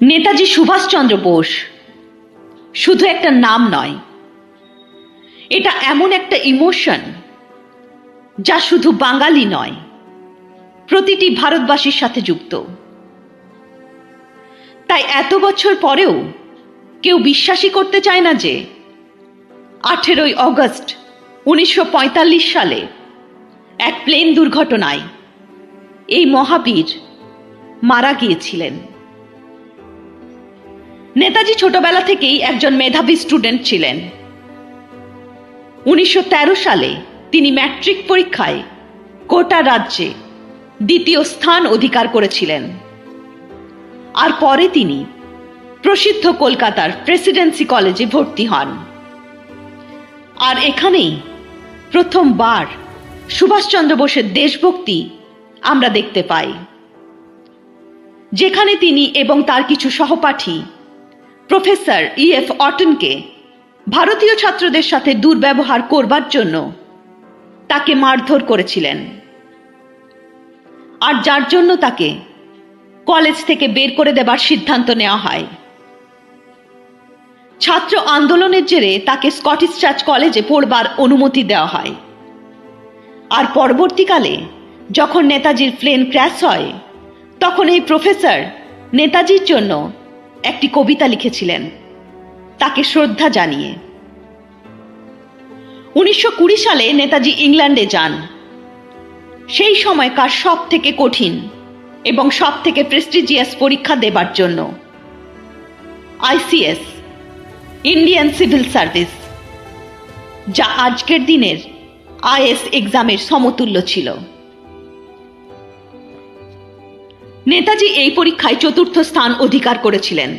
নেতাজি সুভাষচন্দ্র বোস শুধু একটা নাম নয়, এটা এমন একটা ইমোশন যা শুধু বাঙালি নয়, প্রতিটি ভারতবাসীর সাথে যুক্ত। তাই এত বছর পরেও কেউ বিশ্বাসই করতে চায় না যে আঠেরোই অগস্ট উনিশশো পঁয়তাল্লিশ সালে এক প্লেন দুর্ঘটনায় এই মহাবীর মারা গিয়েছিলেন। নেতাজি ছোটবেলা থেকেই একজন মেধাবী স্টুডেন্ট ছিলেন। উনিশশো তেরো সালে তিনি ম্যাট্রিক পরীক্ষায় কোটা রাজ্যে দ্বিতীয় স্থান অধিকার করেছিলেন। আর পরে তিনি প্রসিদ্ধ কলকাতার প্রেসিডেন্সি কলেজে ভর্তি হন। আর এখানেই প্রথমবার সুভাষচন্দ্র বোসের দেশভক্তি আমরা দেখতে পাই। যেখানে তিনি এবং তার কিছু সহপাঠী প্রফেসর ই এফ অটনকে ভারতীয় ছাত্রদের সাথে দুর্ব্যবহার করবার জন্য তাকে মারধর করেছিলেন। আর যার জন্য তাকে কলেজ থেকে বের করে দেবার সিদ্ধান্ত নেওয়া হয়। ছাত্র আন্দোলনের জেরে তাকে স্কটিশ চার্চ কলেজে পড়বার অনুমতি দেওয়া হয়। আর পরবর্তীকালে যখন নেতাজির প্লেন ক্র্যাশ হয়, তখন এই প্রফেসর নেতাজির জন্য একটি কবিতা লিখেছিলেন। তাকে শ্রদ্ধা জানিয়ে। উনিশশো কুড়ি সালে নেতাজি ইংল্যান্ডে যান। সেই সময়কার সব থেকে কঠিন এবং সব থেকে প্রেস্টিজিয়াস পরীক্ষা দেবার জন্য। আইসিএস, ইন্ডিয়ান সিভিল সার্ভিস, যা আজকের দিনের আইএস এক্সামের সমতুল্য ছিল। নেতাজি এই পরীক্ষায় চতুর্থ স্থান অধিকার করেছিলেন।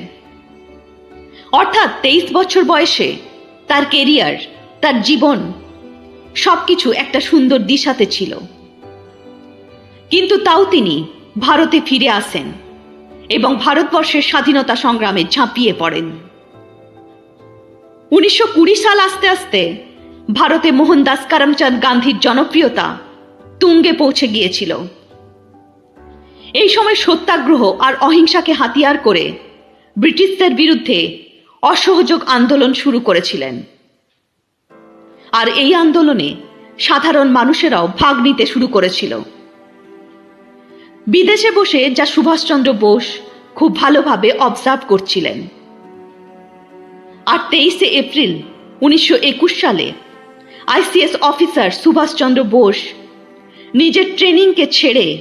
অর্থাৎ তেইশ বছর বয়সে তার কেরিয়ার, তার জীবন সবকিছু একটা সুন্দর দিশাতে ছিল। কিন্তু তাও তিনি ভারতে ফিরে আসেন এবং ভারতবর্ষের স্বাধীনতা সংগ্রামে ঝাঁপিয়ে পড়েন। উনিশশো কুড়ি সাল আস্তে আস্তে ভারতে মোহনদাস করমচাঁদ গান্ধীর জনপ্রিয়তা তুঙ্গে পৌঁছে গিয়েছিল। এই সময় সত্যাগ্রহ আর অহিংসাকে হাতিয়ার করে ব্রিটিশদের বিরুদ্ধে অসহযোগ আন্দোলন শুরু করেছিলেন। আর এই আন্দোলনে সাধারণ মানুষেরাও ভাগ নিতে শুরু করেছিল। বিদেশে বসে যা সুভাষচন্দ্র বোস খুব ভালোভাবে অবজার্ভ করছিলেন। আর তেইশে এপ্রিল উনিশশো একুশ সালে আইসিএস অফিসার সুভাষচন্দ্র বোস নিজের ট্রেনিংকে ছেড়ে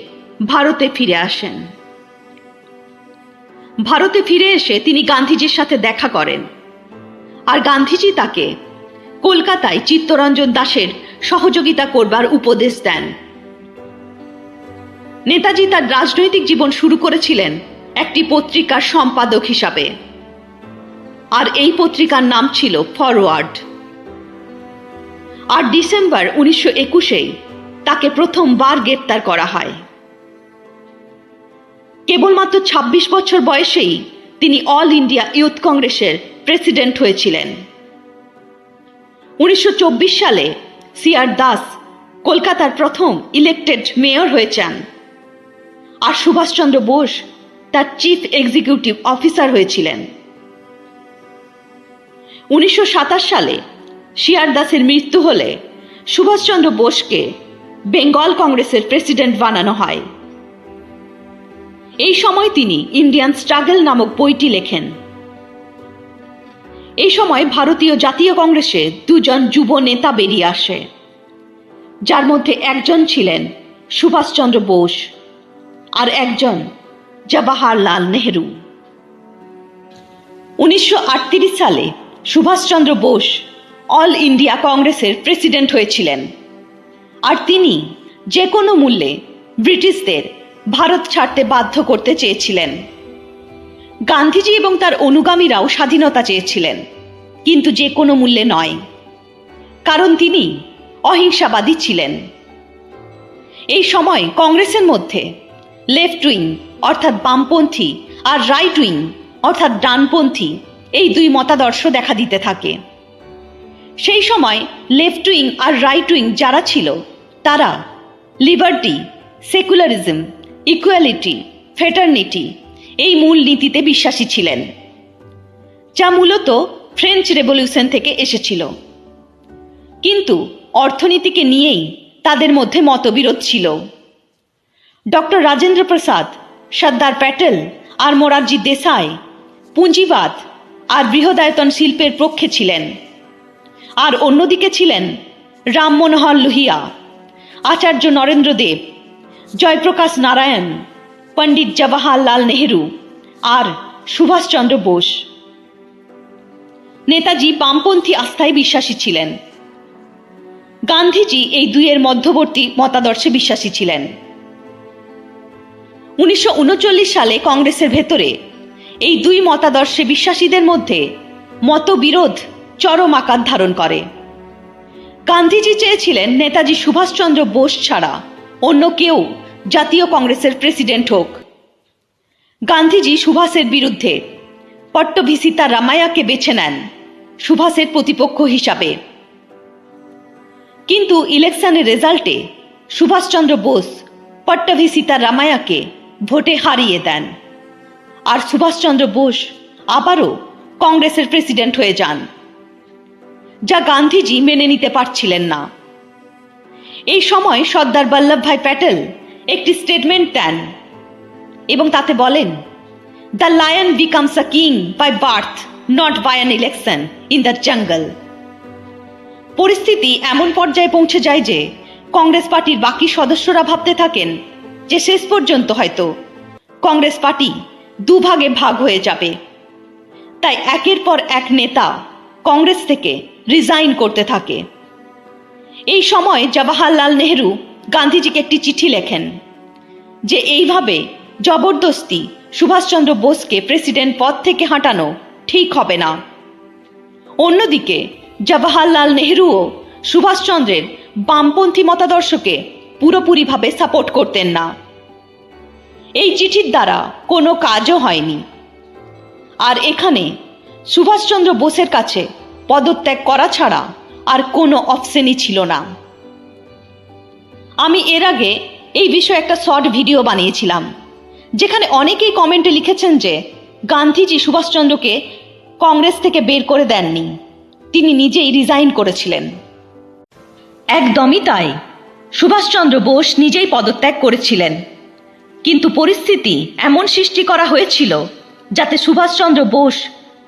ভারতে ফিরে আসেন। ভারতে ফিরে এসে তিনি গান্ধীজির সাথে দেখা করেন। আর গান্ধীজি তাকে কলকাতায় চিত্তরঞ্জন দাসের সহযোগিতা করবার উপদেশ দেন। নেতাজি তার রাজনৈতিক জীবন শুরু করেছিলেন একটি পত্রিকার সম্পাদক হিসাবে। আর এই পত্রিকার নাম ছিল ফরওয়ার্ড। আর ডিসেম্বর উনিশশো একুশেই তাকে প্রথমবার গ্রেপ্তার করা হয়। কেবলমাত্র ২৬ বছর বয়সেই তিনি অল ইন্ডিয়া ইউথ কংগ্রেসের প্রেসিডেন্ট হয়েছিলেন। উনিশশো চব্বিশ সালে সিআর দাস কলকাতার প্রথম ইলেক্টেড মেয়র হয়েছেন আর সুভাষচন্দ্র বোস তার চিফ এক্সিকিউটিভ অফিসার হয়েছিলেন। উনিশশো সাতাশ সালে শিয়ার দাসের মৃত্যু হলে সুভাষচন্দ্র বোসকে বেঙ্গল কংগ্রেসের প্রেসিডেন্ট বানানো হয়। এই সময় তিনি ইন্ডিয়ান স্ট্রাগল নামক বইটি লেখেন। এই সময় ভারতীয় জাতীয় কংগ্রেসে দুজন যুব নেতা বেরিয়ে আসে। যার মধ্যে একজন ছিলেন সুভাষচন্দ্র বোস আর একজন জওয়াহরলাল নেহরু। উনিশশো আটত্রিশ সালে সুভাষচন্দ্র বোস অল ইন্ডিয়া কংগ্রেসের প্রেসিডেন্ট হয়েছিলেন। আর তিনি যে কোনো মূল্যে ব্রিটিশদের ভারত ছাড়তে বাধ্য করতে চেয়েছিলেন। গান্ধীজি এবং তার অনুগামীরাও স্বাধীনতা চেয়েছিলেন, কিন্তু যে কোনো মূল্যে নয়, কারণ তিনি অহিংসাবাদী ছিলেন। এই সময় কংগ্রেসের মধ্যে লেফট উইং অর্থাৎ বামপন্থী আর রাইট উইং অর্থাৎ ডানপন্থী এই দুই মতাদর্শ দেখা দিতে থাকে। সেই সময় লেফট উইং আর রাইট উইং যারা ছিল, তারা লিবার্টি, সেকুলারিজম ইকুয়ালিটি ফেটার্নিটি এই মূল নীতিতে বিশ্বাসী ছিলেন। যা মূলত ফ্রেঞ্চ রেভলিউশন থেকে এসেছিল। কিন্তু অর্থনীতিকে নিয়েই তাদের মধ্যে মতবিরোধ ছিল। ডক্টর রাজেন্দ্র প্রসাদ সর্দার প্যাটেল আর মোরারজি দেশাই পুঁজিবাদ আর বৃহদায়তন শিল্পের পক্ষে ছিলেন। আর অন্যদিকে ছিলেন রাম মনোহর লোহিয়া, আচার্য নরেন্দ্র দেব জয়প্রকাশ নারায়ণ, পণ্ডিত জওয়াহরলাল নেহেরু, আর সুভাষচন্দ্র বোস। নেতাজি বামপন্থী আস্থায় বিশ্বাসী ছিলেন। গান্ধীজি এই দুইয়ের মধ্যবর্তী মতাদর্শে বিশ্বাসী ছিলেন। উনিশশো উনচল্লিশ সালে কংগ্রেসের ভেতরে এই দুই মতাদর্শে বিশ্বাসীদের মধ্যে মতবিরোধ চরম আকার ধারণ করে। গান্ধীজি চেয়েছিলেন নেতাজি সুভাষচন্দ্র বোস ছাড়া অন্য কেউ জাতীয় কংগ্রেসের প্রেসিডেন্ট হোক। গান্ধীজি সুভাষের বিরুদ্ধে পট্টভিসিতা রামায়াকে বেছে নেন সুভাষের প্রতিপক্ষ হিসাবে। কিন্তু ইলেকশনের রেজাল্টে সুভাষচন্দ্র বোস পট্টভিসিতা রামায়াকে ভোটে হারিয়ে দেন। আর সুভাষচন্দ্র বোস আবারও কংগ্রেসের প্রেসিডেন্ট হয়ে যান, যা গান্ধীজি মেনে নিতে পারছিলেন না। এই সময় সর্দার বল্লভভাই প্যাটেল একটি স্টেটমেন্ট দেন এবং তাতে বলেন the lion becomes a king by birth not by an election in the jungle পরিস্থিতি এমন পর্যায়ে পৌঁছে যায় যে কংগ্রেস পার্টির বাকি সদস্যরা ভাবতে থাকেন যে শেষ পর্যন্ত হয়তো কংগ্রেস পার্টি দুভাগে ভাগ হয়ে যাবে। তাই একের পর এক নেতা কংগ্রেস থেকে রিজাইন করতে থাকে। এই সময় জওয়াহরলাল নেহরু গান্ধীজিকে একটি চিঠি লেখেন যে এইভাবে জবরদস্তি সুভাষচন্দ্র বোসকে প্রেসিডেন্ট পদ থেকে হাঁটানো ঠিক হবে না। অন্যদিকে জওয়াহরলাল নেহরুও সুভাষচন্দ্রের বামপন্থী মতাদর্শকে পুরোপুরিভাবে সাপোর্ট করতেন না। এই চিঠির দ্বারা কোনো কাজও হয়নি। আর এখানে সুভাষচন্দ্র বোসের কাছে পদত্যাগ করা ছাড়া আর কোনো অপশনই ছিল না। আমি এর আগে এই বিষয়ে একটা শর্ট ভিডিও বানিয়েছিলাম, যেখানে অনেকেই কমেন্টে লিখেছেন যে, গান্ধীজি সুভাষচন্দ্রকে কংগ্রেস থেকে বের করে দেননি, তিনি নিজেই রিজাইন করেছিলেন। একদমই তাই। সুভাষচন্দ্র বোস নিজেই পদত্যাগ করেছিলেন। কিন্তু পরিস্থিতি এমন সৃষ্টি করা হয়েছিল, যাতে সুভাষচন্দ্র বোস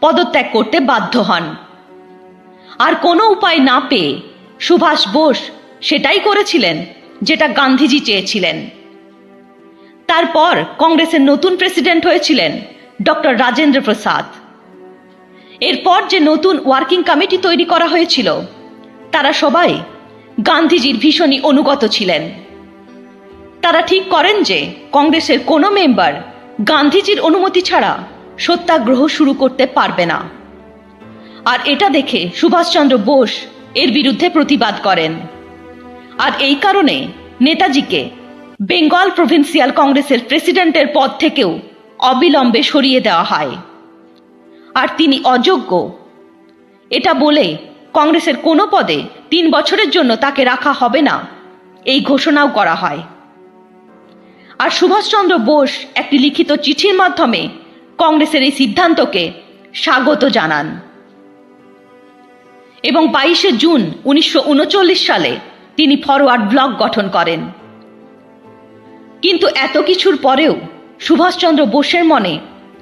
পদত্যাগ করতে বাধ্য হন। আর কোনো উপায় না পেয়ে সুভাষ বোস সেটাই করেছিলেন যেটা গান্ধীজি চেয়েছিলেন। তারপর কংগ্রেসের নতুন প্রেসিডেন্ট হয়েছিলেন ডক্টর রাজেন্দ্র প্রসাদ। এরপর যে নতুন ওয়ার্কিং কমিটি তৈরি করা হয়েছিল, তারা সবাই গান্ধীজির ভীষণই অনুগত ছিলেন। তারা ঠিক করেন যে কংগ্রেসের কোনো মেম্বার গান্ধীজির অনুমতি ছাড়া সত্যাগ্রহ শুরু করতে পারবে না। আর এটা দেখে সুভাষচন্দ্র বোস এর বিরুদ্ধে প্রতিবাদ করেন। আর এই কারণে নেতাজিকে বেঙ্গল প্রভিন্সিয়াল কংগ্রেসের প্রেসিডেন্টের পদ থেকেও অবিলম্বে সরিয়ে দেওয়া হয়। আর তিনি অযোগ্য। এটা বলে কংগ্রেসের কোনো পদে তিন বছরের জন্য তাকে রাখা হবে না, এই ঘোষণাও করা হয়। আর সুভাষচন্দ্র বোস একটি লিখিত চিঠির মাধ্যমে কংগ্রেসের এই সিদ্ধান্তকে স্বাগত জানান। এবং বাইশে জুন উনিশশো উনচল্লিশ সালে তিনি ফরওয়ার্ড ব্লক গঠন করেন। কিন্তু এত কিছুর পরেও সুভাষচন্দ্র বোসের মনে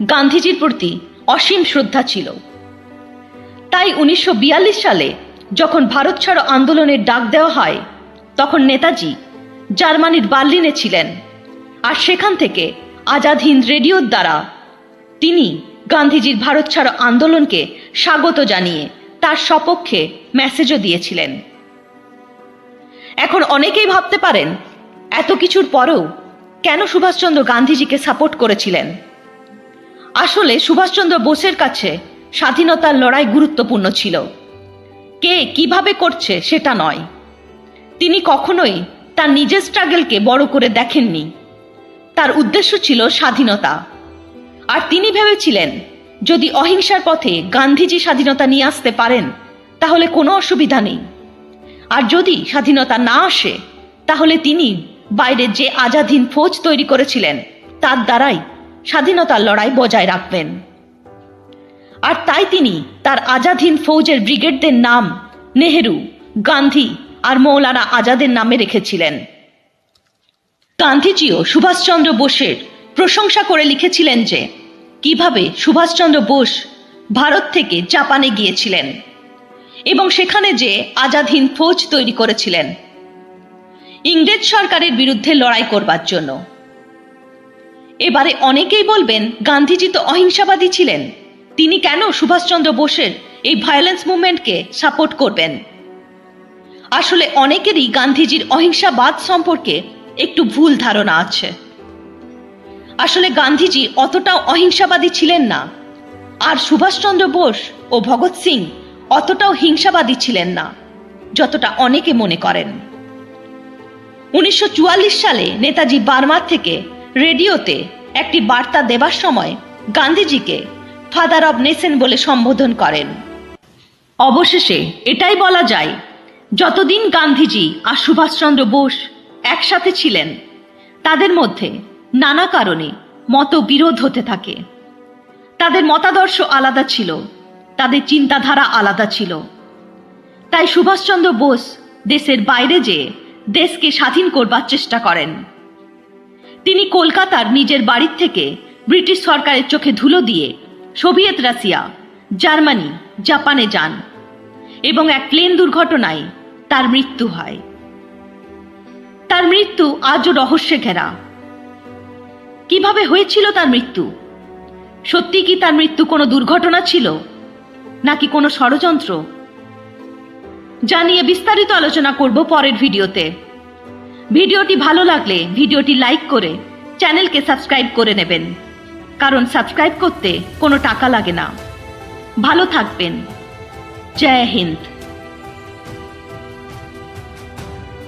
গান্ধীজির প্রতি অসীম শ্রদ্ধা ছিল। তাই উনিশশো বিয়াল্লিশ সালে যখন ভারত ছাড়ো আন্দোলনের ডাক দেওয়া হয়, তখন নেতাজি জার্মানির বার্লিনে ছিলেন আর সেখান থেকে আজাদ হিন্দ রেডিওর দ্বারা তিনি গান্ধীজির ভারত ছাড়ো আন্দোলনকে স্বাগত জানিয়ে তার সপক্ষে মেসেজও দিয়েছিলেন। এখন অনেকেই ভাবতে পারেন, এত কিছুর পরেও কেন সুভাষচন্দ্র গান্ধীজিকে সাপোর্ট করেছিলেন? আসলে সুভাষচন্দ্র বোসের কাছে স্বাধীনতার লড়াই গুরুত্বপূর্ণ ছিল। কে কীভাবে করছে সেটা নয়। তিনি কখনোই তার নিজের স্ট্রাগলকে বড় করে দেখেননি। তার উদ্দেশ্য ছিল স্বাধীনতা। আর তিনি ভেবেছিলেন যদি অহিংসার পথে গান্ধীজি স্বাধীনতা নিয়ে আসতে পারেন, তাহলে কোনো অসুবিধা নেই। আর যদি স্বাধীনতা না আসে, তাহলে তিনি বাইরে যে আজাদহীন ফৌজ তৈরি করেছিলেন, তার দ্বারাই স্বাধীনতার লড়াই বজায় রাখবেন। আর তাই তিনি তার আজাদ ফৌজের ব্রিগেডদের নাম নেহেরু, গান্ধী আর মৌলানা আজাদের নামে রেখেছিলেন। গান্ধীজিও সুভাষচন্দ্র বোসের প্রশংসা করে লিখেছিলেন যে কীভাবে সুভাষচন্দ্র বোস ভারত থেকে জাপানে গিয়েছিলেন এবং সেখানে যে আজাদ হিন্দ ফৌজ তৈরি করেছিলেন। ইংরেজ সরকারের বিরুদ্ধে লড়াই করবার জন্য। এবারে অনেকেই বলবেন, গান্ধীজি তো অহিংসাবাদী ছিলেন। তিনি কেন সুভাষচন্দ্র বোসের এই ভায়োলেন্স মুভমেন্টকে সাপোর্ট করবেন? আসলে অনেকেরই গান্ধীজির অহিংসাবাদ সম্পর্কে একটু ভুল ধারণা আছে। আসলে গান্ধীজি অতটাও অহিংসাবাদী ছিলেন না। আর সুভাষচন্দ্র বোস ও ভগৎ সিং অতটাও হিংসাবাদী ছিলেন না, যতটা অনেকে মনে করেন। উনিশশো চুয়াল্লিশ সালে নেতাজি বার্মার থেকে রেডিওতে একটি বার্তা দেবার সময় গান্ধীজিকে ফাদার অব নেশন বলে সম্বোধন করেন। অবশেষে এটাই বলা যায়, যতদিন গান্ধীজি আর সুভাষচন্দ্র বোস একসাথে ছিলেন, তাদের মধ্যে নানা কারণে মতবিরোধ হতে থাকে। তাদের মতাদর্শ আলাদা ছিল, তাদের চিন্তাধারা আলাদা ছিল। তাই সুভাষচন্দ্র বোস দেশের বাইরে যেয়ে দেশকে স্বাধীন করবার চেষ্টা করেন। তিনি কলকাতার নিজের বাড়ির থেকে ব্রিটিশ সরকারের চোখে ধুলো দিয়ে সোভিয়েত রাশিয়া, জার্মানি, জাপানে যান এবং এক প্লেন দুর্ঘটনায় তার মৃত্যু হয়। তার মৃত্যু আজও রহস্যে ঘেরা। কীভাবে হয়েছিল তার মৃত্যু? সত্যি কি তার মৃত্যু কোনো দুর্ঘটনা ছিল, নাকি কোনো ষড়যন্ত্র? জানিয়ে বিস্তারিত আলোচনা করব পরের ভিডিওতে। ভিডিওটি ভালো লাগলে ভিডিওটি লাইক করে চ্যানেলকে সাবস্ক্রাইব করে নেবেন, কারণ সাবস্ক্রাইব করতে কোনো টাকা লাগে না। ভালো থাকবেন। জয় হিন্দ।